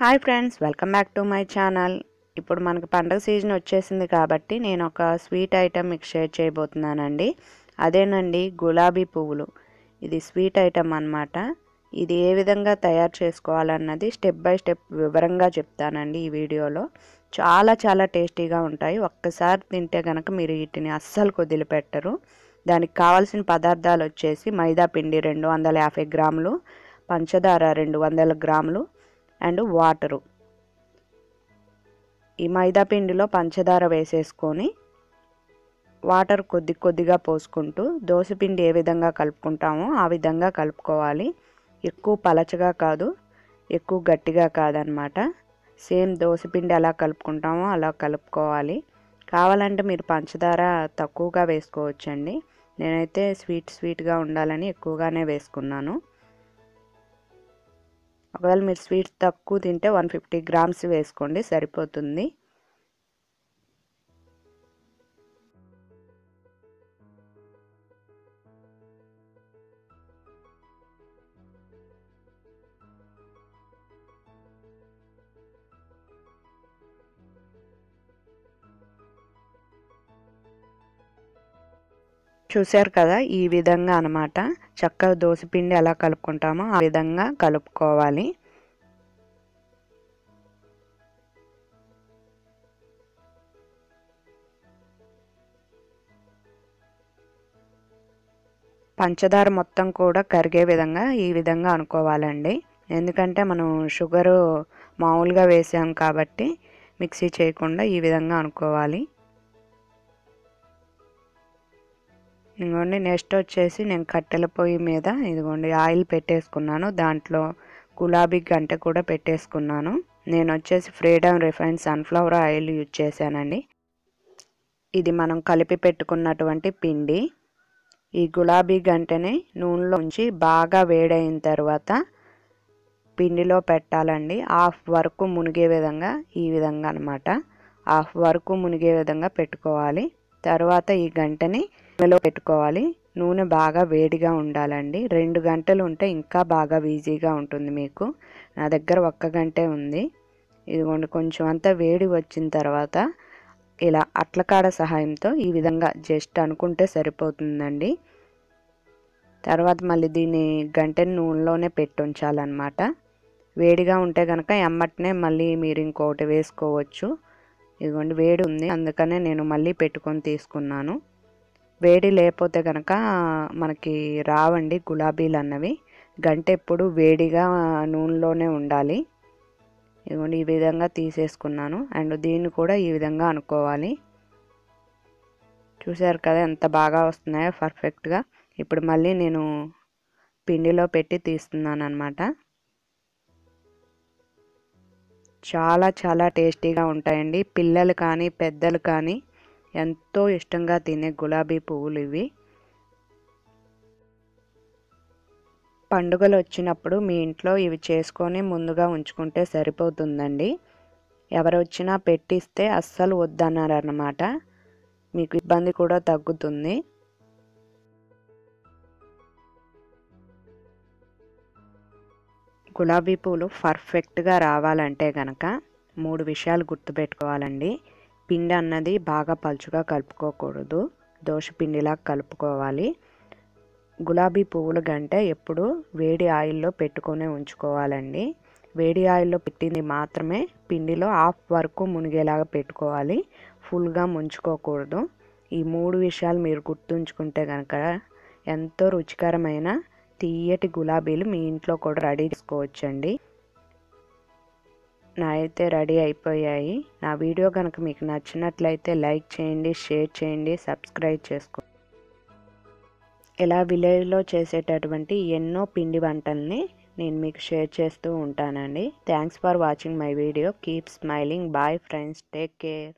Hi friends welcome back to my channel. ఇప్పుడు మనకు పండగ సీజన్ వచ్చేసింది కాబట్టి నేను ఒక స్వీట్ ఐటెం మీకు షేర్ చేయబోతున్నానండి. అదేనండి గులాబీ పువ్వులు. ఇది స్వీట్ ఐటెం అన్నమాట. ఇది ఏ విధంగా తయారు చేసుకోవాలన్నది స్టెప్ బై స్టెప్ వివరంగా చెప్తానండి ఈ వీడియోలో. చాలా చాలా టేస్టీగా ఉంటాయి. ఒక్కసారి తింటే కనుక మీరు వీటిని అస్సలు వదిలిపెట్టరు దానికి కావాల్సిన పదార్థాలు వచ్చేసి మైదా పిండి రెండు వందల యాభై గ్రాములు పంచదార రెండు వందల గ్రాములు అండ్ వాటరు. ఈ మైదా పిండిలో పంచదార వేసేసుకొని వాటర్ కొద్ది కొద్దిగా పోసుకుంటూ దోశపిండి ఏ విధంగా కలుపుకుంటామో ఆ విధంగా కలుపుకోవాలి. ఎక్కువ పలచగా కాదు ఎక్కువ గట్టిగా కాదనమాట. సేమ్ దోశపిండి ఎలా కలుపుకుంటామో అలా కలుపుకోవాలి. కావాలంటే మీరు పంచదార తక్కువగా వేసుకోవచ్చండి. నేనైతే స్వీట్ స్వీట్గా ఉండాలని ఎక్కువగానే వేసుకున్నాను. ఒకవేళ మీరు స్వీట్ తక్కువ తింటే వన్ ఫిఫ్టీ గ్రామ్స్ వేసుకోండి సరిపోతుంది. చూశారు కదా ఈ విధంగా అనమాట చక్కగా దోశపిండి ఎలా కలుపుకుంటామో ఆ విధంగా కలుపుకోవాలి. పంచదార మొత్తం కూడా కరిగే విధంగా ఈ విధంగా అనుకోవాలండి. ఎందుకంటే మనం షుగరు మామూలుగా వేసాం కాబట్టి మిక్సీ చేయకుండా ఈ విధంగా అనుకోవాలి. ఇదిగోండి నెక్స్ట్ వచ్చేసి నేను కట్టెల పొయ్యి మీద ఇదిగోండి ఆయిల్ పెట్టేసుకున్నాను. దాంట్లో గులాబీ గంట కూడా పెట్టేసుకున్నాను. నేను వచ్చేసి Freedom refine sunflower oil use చేశానండి. ఇది మనం కలిపి పెట్టుకున్నటువంటి పిండి. ఈ గులాబీ గంటని నూనెలో ఉంచి బాగా వేడైన తర్వాత పిండిలో పెట్టాలండి. హాఫ్ వరకు మునిగే విధంగా ఈ విధంగా అనమాట హాఫ్ వరకు మునిగే విధంగా పెట్టుకోవాలి. తర్వాత ఈ గంటని నూనెలో పెట్టుకోవాలి. నూనె బాగా వేడిగా ఉండాలండి. రెండు గంటలు ఉంటే ఇంకా బాగా ఈజీగా ఉంటుంది మీకు. నా దగ్గర ఒక్క గంటే ఉంది. ఇదిగోండి కొంచెం అంతా వేడి వచ్చిన తర్వాత ఇలా అట్లకాడ సహాయంతో ఈ విధంగా జస్ట్ అనుకుంటే సరిపోతుందండి. తర్వాత మళ్ళీ దీన్ని గంటని నూనెలోనే పెట్టి ఉంచాలన్నమాట వేడిగా ఉంటే కనుక ఎమ్మటనే మళ్ళీ మీరు ఇంకొకటి వేసుకోవచ్చు. ఇదిగోండి వేడి ఉంది. అందుకనే నేను మళ్ళీ పెట్టుకొని తీసుకున్నాను. వేడి లేకపోతే కనుక మనకి రావండి గులాబీలు అన్నవి గంట ఎప్పుడు వేడిగా నూనెలోనే ఉండాలి. ఇదిగోండి ఈ విధంగా తీసేసుకున్నాను. అండ్ దీన్ని కూడా ఈ విధంగా అనుకోవాలి. చూసారు కదా ఎంత బాగా వస్తున్నాయో పర్ఫెక్ట్గా. ఇప్పుడు మళ్ళీ నేను పిండిలో పెట్టి తీస్తున్నాను అనమాట చాలా చాలా టేస్టీగా ఉంటాయండి. పిల్లలు కానీ పెద్దలు కానీ ఎంతో ఇష్టంగా తినే గులాబీ పువ్వులు ఇవి. పండుగలు వచ్చినప్పుడు మీ ఇంట్లో ఇవి చేసుకొని ముందుగా ఉంచుకుంటే సరిపోతుందండి. ఎవరు వచ్చినా పెట్టిస్తే అస్సలు వద్దన్నారన్నమాట. మీకు ఇబ్బంది కూడా తగ్గుతుంది. గులాబీ పూలు పర్ఫెక్ట్గా రావాలంటే గనక మూడు విషయాలు గుర్తుపెట్టుకోవాలండి. పిండి అన్నది బాగా పలుచుగా కలుపుకోకూడదు. దోశ పిండిలా కలుపుకోవాలి. గులాబీ పువ్వుల గంట ఎప్పుడు వేడి ఆయిల్లో పెట్టుకొని ఉంచుకోవాలండి. వేడి ఆయిల్లో పెట్టింది మాత్రమే పిండిలో హాఫ్ వరకు మునిగేలాగా పెట్టుకోవాలి. ఫుల్గా ముంచుకోకూడదు. ఈ మూడు విషయాలు మీరు గుర్తుంచుకుంటే కనుక ఎంతో రుచికరమైన తీయటి గులాబీలు మీ ఇంట్లో కూడా రెడీ చేసుకోవచ్చండి. నా అయితే రెడీ అయిపోయాయి. నా వీడియో కనుక మీకు నచ్చినట్లయితే లైక్ చేయండి షేర్ చేయండి సబ్స్క్రైబ్ చేసుకో. ఇలా విలేజ్లో చేసేటటువంటి ఎన్నో పిండి వంటల్ని నేను మీకు షేర్ చేస్తూ ఉంటానండి. Thanks for watching my video. Keep smiling. Bye friends. Take care.